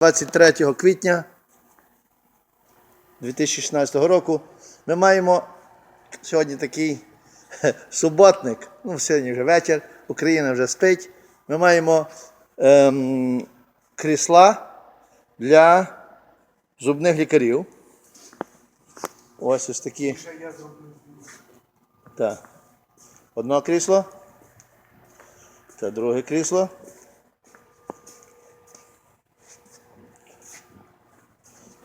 23 квітня 2016 року ми маємо сьогодні такий суботник. Ну, сьогодні вже вечір, Україна вже спить. Ми маємо ем, крісла для зубних лікарів. Ось ось такі. Так. Одне крісло. Це друге крісло.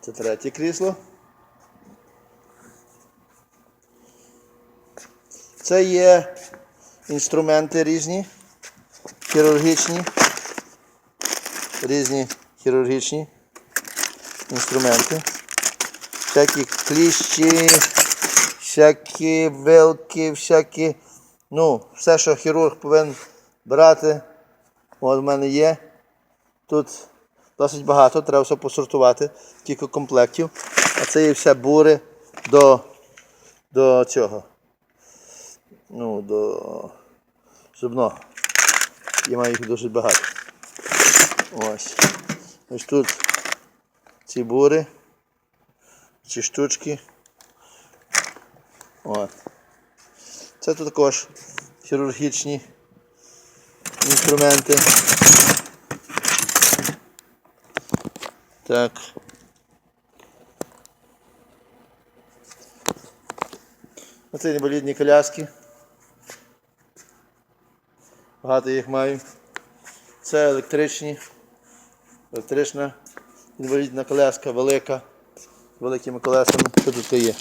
Це третє крісло. Це є інструменти різні, хірургічні, різні хірургічні інструменти. Всякі кліщі, всякі вилки, всякі, ну, все, що хірург повинен брати. От в мене є. Тут досить багато, треба все посортувати, кілька комплектів. А це є все бури до, до цього. Ну, до зубного. Я маю їх дуже багато. Ось. Ось тут ці бури, ці штучки. От. Це тут також хірургічні інструменти. Так. Оце інвалідні коляски. Багато їх маю. Це електричні. Електрична інвалідна коляска, велика, великими колесами. Що тут є?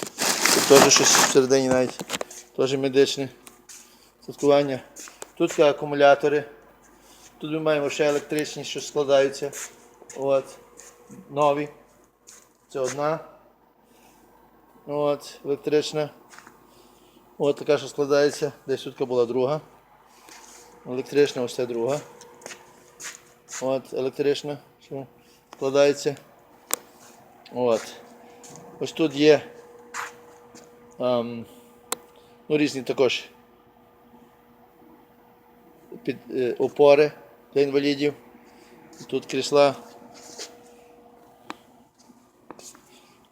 Тут теж щось всередині навіть. Теж медичне святкування. Тут акумулятори. Тут ми маємо ще електричні, що складаються. От. Нові. Це одна. От, електрична. От така, що складається. Десь тут була друга. Електрична, ось це друга. От, електрична, що складається. От. Ось тут є ем, ну, різні також під, е, опори для інвалідів. Тут крісла.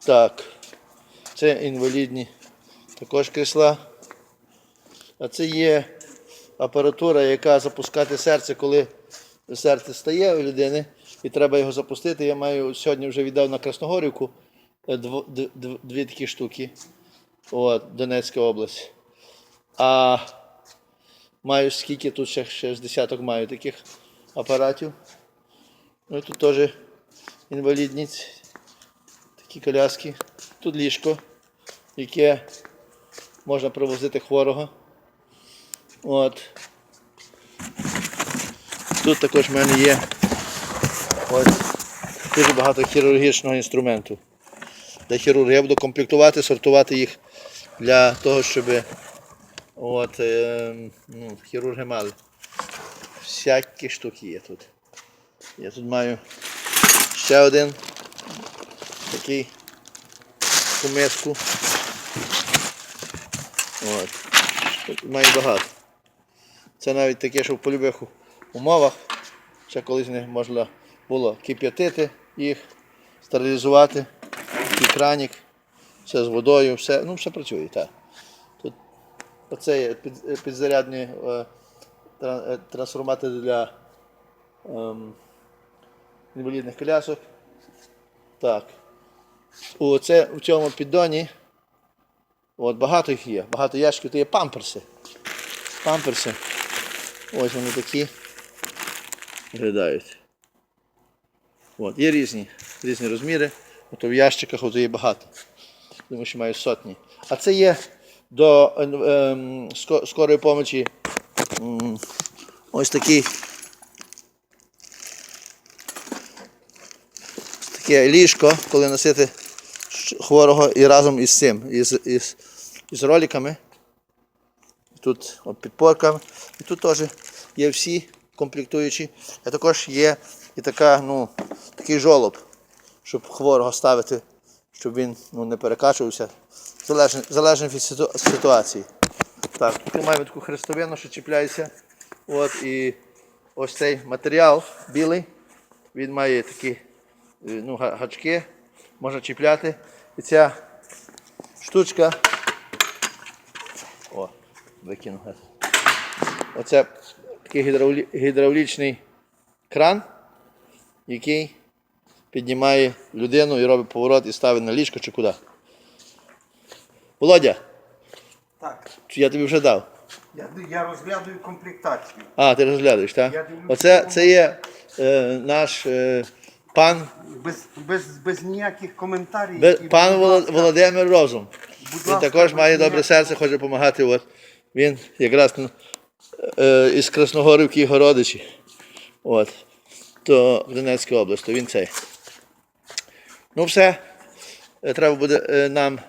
Так. Це інвалідні також крісла. А це є апаратура, яка запускати серце, коли серце стає у людини і треба його запустити. Я маю сьогодні вже віддав на Красногорівку е, дві такі штуки. От, Донецька область. А маю скільки тут ще, ще з десяток маю таких апаратів. Ну тут теж інвалідні ці- такі коляски. Тут ліжко, яке можна привозити хворого. От. Тут також в мене є ось, дуже багато хірургічного інструменту. Для хірурга. Я буду комплектувати, сортувати їх для того, щоб от, е, ну, хірурги мали. Всякі штуки є тут. Я тут маю ще один такий помиску. От. Тут маю багато. Це навіть таке, що в полюбих умовах. Ще колись не можна було кип'ятити їх, стерилізувати, такий кранік, все з водою, все, ну все працює, так. Тут оце є під, підзарядні е, е, трансформатори для ем, інвалідних колясок. Так. У, це, в цьому піддоні от, багато їх є, багато ящиків, то є памперси. Памперси. Ось вони такі виглядають. От, є різні, різні розміри. Ото в ящиках ото є багато. Думаю, що маю сотні. А це є до е, скорої помочі ось такий. Таке ліжко, коли носити хворого і разом із цим, із, із, із роликами. Тут от підпорка. І тут теж є всі комплектуючі. А також є і така, ну, такий жолоб, щоб хворого ставити, щоб він ну, не перекачувався. Залежно, залежно від ситу- ситуації. Так, тут маємо таку хрестовину, що чіпляється. От, і ось цей матеріал білий, він має такі ну, гачки, можна чіпляти. І ця штучка. О, викинув. Оце такий гідравлі- гідравлічний кран, який піднімає людину і робить поворот і ставить на ліжко чи куди. Володя, Так, я тобі вже дав. я, я розглядаю комплектацію. А, ти розглядаєш, так? Я дивлюся, Оце це є е, наш е, пан, Без, без, без ніяких коментарів. Бе- І, пан ласка, Володимир Розум. будь Він також без має добре серце, хоче допомагати. От. Він якраз ну, е, із Красногорівки і Городичі. От. То в Донецькій області, він цей. Ну все. Е, Треба буде е, нам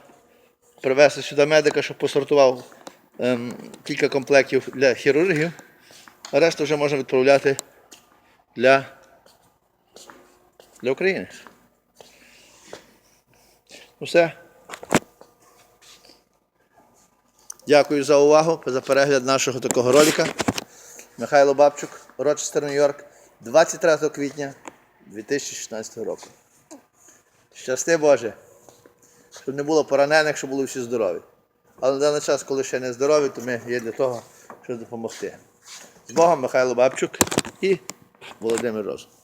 привезти сюди медика, щоб посортував ем, кілька комплектів для хірургів, а решту вже можна відправляти для, для України. Ну все. Дякую за увагу, за перегляд нашого такого ролика. Михайло Бабчук, Рочестер, Нью-Йорк, 23 квітня 2016 року. Щасти Боже, щоб не було поранених, щоб були всі здорові. Але на даний час, коли ще не здорові, то ми є для того, щоб допомогти. З Богом Михайло Бабчук і Володимир Розум.